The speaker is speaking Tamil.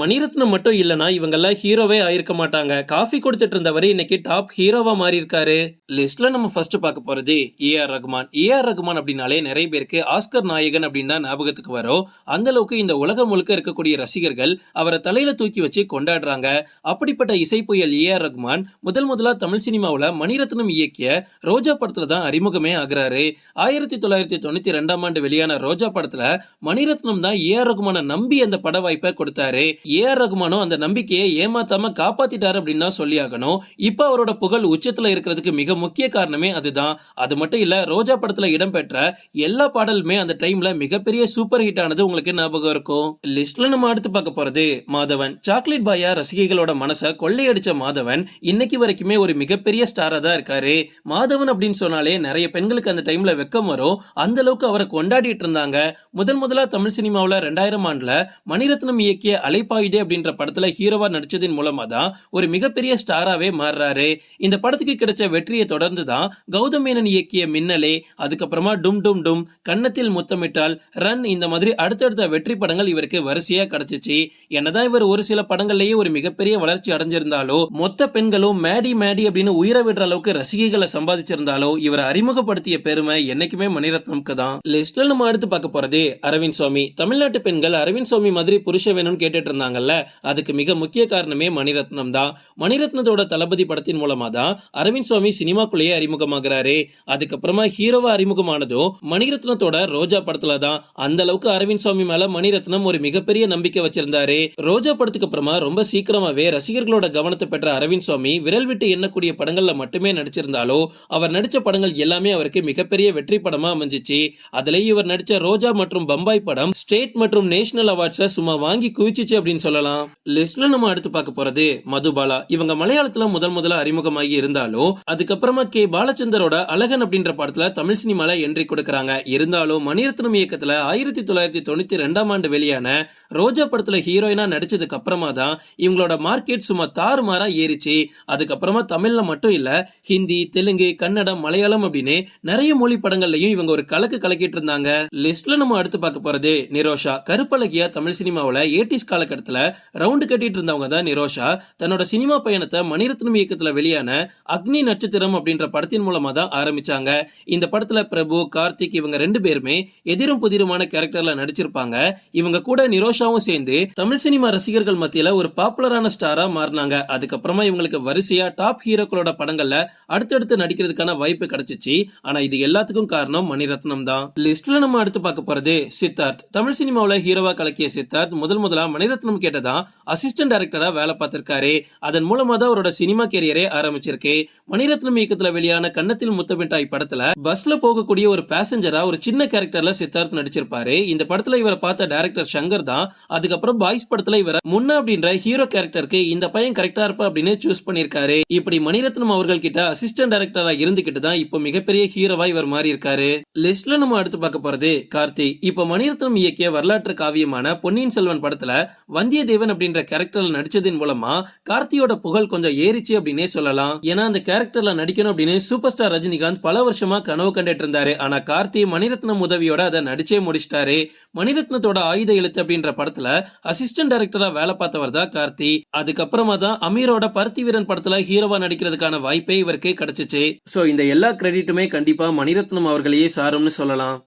மணிரத்னம் மட்டும் இல்லைனா இவங்கெல்லாம் ஹீரோவே ஆயிருக்க மாட்டாங்க. காஃபி கொடுத்துட்டு இருந்தவரை இன்னைக்கு டாப் ஹீரோவா மாறி இருக்காரு லிஸ்ட்ல நம்ம ஃபர்ஸ்ட் பார்க்க போறது A R Rahman. A R Rahman அப்படின்னாலே நிறைய பேருக்கு ஆஸ்கர் நாயகன் அப்படின்னு தான் ஞாபகத்துக்கு வரும். அந்த அளவுக்கு இந்த உலகம் முழுக்க இருக்கக்கூடிய ரசிகர்கள் அவரை தலையில தூக்கி வச்சு கொண்டாடுறாங்க. அப்படிப்பட்ட இசை புயல் ஏ ஆர் ரகுமான் முதல் முதலா தமிழ் சினிமாவில் மணிரத்னம் இயக்கிய ரோஜா படத்துல தான் அறிமுகமே ஆகுறாரு. ஆயிரத்தி தொள்ளாயிரத்தி தொண்ணூத்தி ரெண்டாம் ஆண்டு வெளியான ரோஜா படத்துல மணிரத்னம் தான் ஏ ஆர் ரகுமானை நம்பி அந்த பட வாய்ப்பை கொடுத்தாரு. ஏ ஆர் ரகுமானும் அந்த நம்பிக்கையை ஏமாத்தாம காப்பாத்திட்டாரு அப்படின்னு தான் சொல்லி ஆகணும். இப்ப அவரோட புகழ் உச்சத்துல இருக்கிறதுக்கு மிக முக்கிய காரணமே அதுதான். அது மட்டும் இல்ல ரோஜா படத்துல இடம்பெற்ற எல்லா பாடலுமே அந்த டைம்ல மிகப்பெரிய சூப்பர் ஹிட் ஆனது உங்களுக்கு ஞாபகம் இருக்கும். லிஸ்ட்ல நம்ம அடுத்து பார்க்க போறது மாதவன். சாக்லேட் பாயா ரசிகைகளோட மனசை கொள்ளையடிச்ச மாதவன் இன்னைக்கு வரைக்குமே ஒரு மிகப்பெரிய ஸ்டாரா தான் இருக்காரு. மாதவன் அப்படின்னு சொன்னாலே நிறைய பெண்களுக்கு அந்த டைம்ல வெக்கம் வரும். அந்த அளவுக்கு அவரை கொண்டாடிட்டு இருந்தாங்க. முதன் முதலா தமிழ் சினிமாவில் ரெண்டாயிரம் ஆண்டுல மணிரத்னம் இயக்கிய அலைப்பாயுதே அப்படின்ற படத்துல ஹீரோவா நடிச்சதின் மூலமா தான் ஒரு மிகப்பெரிய ஸ்டாராவே மாறுறாரு. இந்த படத்துக்கு கிடைச்ச வெற்றியை தொடர்ந்து தான் கௌதம் மேனன் இயக்கிய மின்னலே அதுக்கப்புறமா டும் டும் டும் கன்னத்தில் முத்தமிட்டால் ரன் இந்த மாதிரி அடுத்தடுத்த வெற்றி படங்கள் இவருக்கு வரிசையா கிடைச்சிச்சு. என்னதான் இவர் ஒரு சில படங்கள்லயே ஒரு மிகப்பெரிய வளர்ச்சி அடைஞ்சிருந்தாலோ மொத்த பெண்களும் மேடி மேடி அப்படின்னு உயிரை விடுற அளவுக்கு ரசிகைகளை சம்பாதிச்சிருந்தாலோ இவரை அறிமுகப்படுத்திய பெருமை என்னைக்குமே மணிரத்னம்க்கு தான் லிஸ்ட்ல நம்ம அடுத்து பார்க்க போறது அரவிந்த் சுவாமி. தமிழ்நாட்டு பெண்கள் அரவிந்த் சுவாமி மாதிரி புருஷ வேணும்னு கேட்டுட்டு இருந்தாங்கல்ல? அதுக்கு மிக முக்கிய காரணமே மணிரத்னம் தான். மணிரத்னத்தோட தளபதி படத்தின் மூலமா தான் அரவிந்த் சுவாமி சினிமாக்குள்ளேயே அறிமுகமாகிறாரு. அதுக்கப்புறமா ஹீரோவா அறிமுகமானதும் மணிரத்னத்தோட ரோஜா படத்துல தான். அந்த அளவுக்கு அரவிந்த் சுவாமி மேல மணிரத்னம் ஒரு மிகப்பெரிய நம்பிக்கை வச்சிருந்தாரு. ரோஜா படத்துக்கு அப்புறமா ரொம்ப சீக்கிரமாவே ரசிகர்களோட கவனத்தை பெற்ற அரவிந்த் சுவாமி விரல் விட்டு எண்ணக்கூடிய படங்கள்ல மட்டுமே நடிச்சிருந்தாலோ அவர் நடிச்ச படங்கள் எல்லாமே அவருக்கு மிகப்பெரிய வெற்றி படமா அமைஞ்சிச்சு. அதுலயும் இவர் நடிச்ச ரோஜா மற்றும் பம்பாய் படம் ஸ்டேட் மற்றும் நேஷனல் அவார்ட்ஸை சும்மா வாங்கி குவிச்சிச்சு அப்படின்னு சொல்லலாம். லிஸ்ட்ல நம்ம அடுத்து பார்க்க போறது மதுபாலா இவங்க மலையாளத்துல முதல் முதல்ல அறிமுகமாகி இருந்தாலும் அதுக்கப்புறமா கே. பாலச்சந்தரோட அழகன் அப்படின்ற படத்துல தமிழ் சினிமால என்ட்ரி கொடுக்கறாங்க. இருந்தாலும் மணிரத்னம் இயக்கத்துல ஆயிரத்தி தொள்ளாயிரத்தி தொண்ணூத்தி ரெண்டாம் ஆண்டு வெளியான ரோஜா படத்துல ஹீரோயினா நடிச்சதுக்கு அப்புறமா தான் இவங்களோட மார்க்கெட் சும்மா தாறுமாறா ஏறிச்சு. அதுக்கப்புறமா தமிழ்ல மட்டும் இல்ல ஹிந்தி தெலுங்கு கன்னடம் மலையாளம் அப்படின்னு நிறைய மொழி படங்கள்லயும் இவங்க ஒரு கலக்கு கலக்கிட்டு இருந்தாங்க. லிஸ்ட்ல நம்ம அடுத்து பார்க்க போறது நிரோஷா. கருப்பழகியா தமிழ் சினிமாவில சினிமாவுல ஏட்டிஸ் காலகட்டத்துல ரவுண்டு கட்டிட்டு இருந்தவங்க தான் நிரோஷா. தன்னோட சினிமா பயணத்தை மணிரத்னம் இயக்கத்துல வெளியான அக்னி நட்சத்திரம் அப்படின்ற படத்தின் மூலமா தான் ஆரம்பிச்சாங்க. இந்த படத்துல பிரபு கார்த்திக் இவங்க ரெண்டு பேருமே எதிரும் புதிருமான கேரக்டர்ல நடிச்சிருப்பாங்க. இவங்க கூட நிரோஷாவும் சேர்ந்து தமிழ் சினிமா ரசிகர்கள் மத்தியில ஒரு பாப்புலரான ஸ்டாரா மாறினாங்க. அதுக்கப்புறமா இவங்களுக்கு வரிசையா டாப் ஹீரோக்களோட படங்கள்ல அடுத்தடுத்து நடிக்கிறதுக்கான வாய்ப்பு கிடைச்சிச்சு. ஆனா இது எல்லாத்துக்கும் காரணம் மணிரத்னம் தான். லிஸ்ட்ல நம்ம அடுத்து பார்க்க போறது சித்தார்த். தமிழ் சினிமாவுல ஹீரோவா கலக்கிய சித்தார்த் முதல் முதலா மணிரத்னம் ரத்னம் கேட்டதா? அசிஸ்டன்ட் டைரக்டரா வேலை பார்த்திருக்காரு. அதன் மூலமா தான் அவரோட சினிமா கேரியரே ஆரம்பிச்சிருக்கு. மணிரத்னம் இயக்கத்துல வெளியான கன்னத்தில் முத்தமிட்டாய் படத்துல பஸ்ல போகக்கூடிய ஒரு பேசஞ்சரா ஒரு சின்ன கேரக்டர்ல சித்தார்த் நடிச்சிருப்பாரு. இந்த படத்துல இவரை பார்த்த டைரக்டர் சங்கர் தான். அதுக்கப்புறம் பாய்ஸ் படத்துல இவரை முன்ன அப்படின்ற ஹீரோ கேரக்டருக்கு இந்த பையன் கரெக்டா இருப்பா அப்படின்னு சூஸ் பண்ணிருக்காரு இப்படி மணிரத்னம் அவர்கள் கிட்ட அசிஸ்டன்ட் டைரக்டரா இருந்துகிட்டு தான் இப்போ மிகப்பெரிய ஹீரோவா இவர் மாறி இருக்காரு லிஸ்ட்ல நம்ம அடுத்து பார்க்க போறது கார்த்தி. இப்ப மணிரத்னம் இயக்கிய வரலாற்று காவியமான பொன்னியின் செல்வன் படத்துல வந்தியத்தேவன் அப்படின்ற கேரக்டர்ல நடிச்சதன் மூலமா கார்த்தியோட புகழ் கொஞ்சம் ஏறிச்சு அப்படின்னே சொல்லலாம். ஏன்னா அந்த கேரக்டர்ல நடிக்கணும் அப்படின்னு சூப்பர் ஸ்டார் ரஜினிகாந்த் பல வருஷமா கனவு கண்டுட்டு இருந்தாரு ஆனா கார்த்தி மணிரத்னம் உதவியோட அதை நடிச்சே முடிச்சிட்டாரு. மணிரத்னத்தோட ஆயுத எழுத்து அப்படின்ற படத்துல அசிஸ்டன்ட் டைரக்டரா வேலை பார்த்தவர் தான் கார்த்தி. அதுக்கப்புறமா தான் அமீரோட பருத்தி வீரன் படத்துல ஹீரோவா நடிக்கிறதுக்கான வாய்ப்பே இவருக்கு கிடைச்சிச்சு. சோ இந்த எல்லா கிரெடிட்டுமே கண்டிப்பா மணிரத்னம் அவர்களையே சாரும்னு சொல்லலாம்.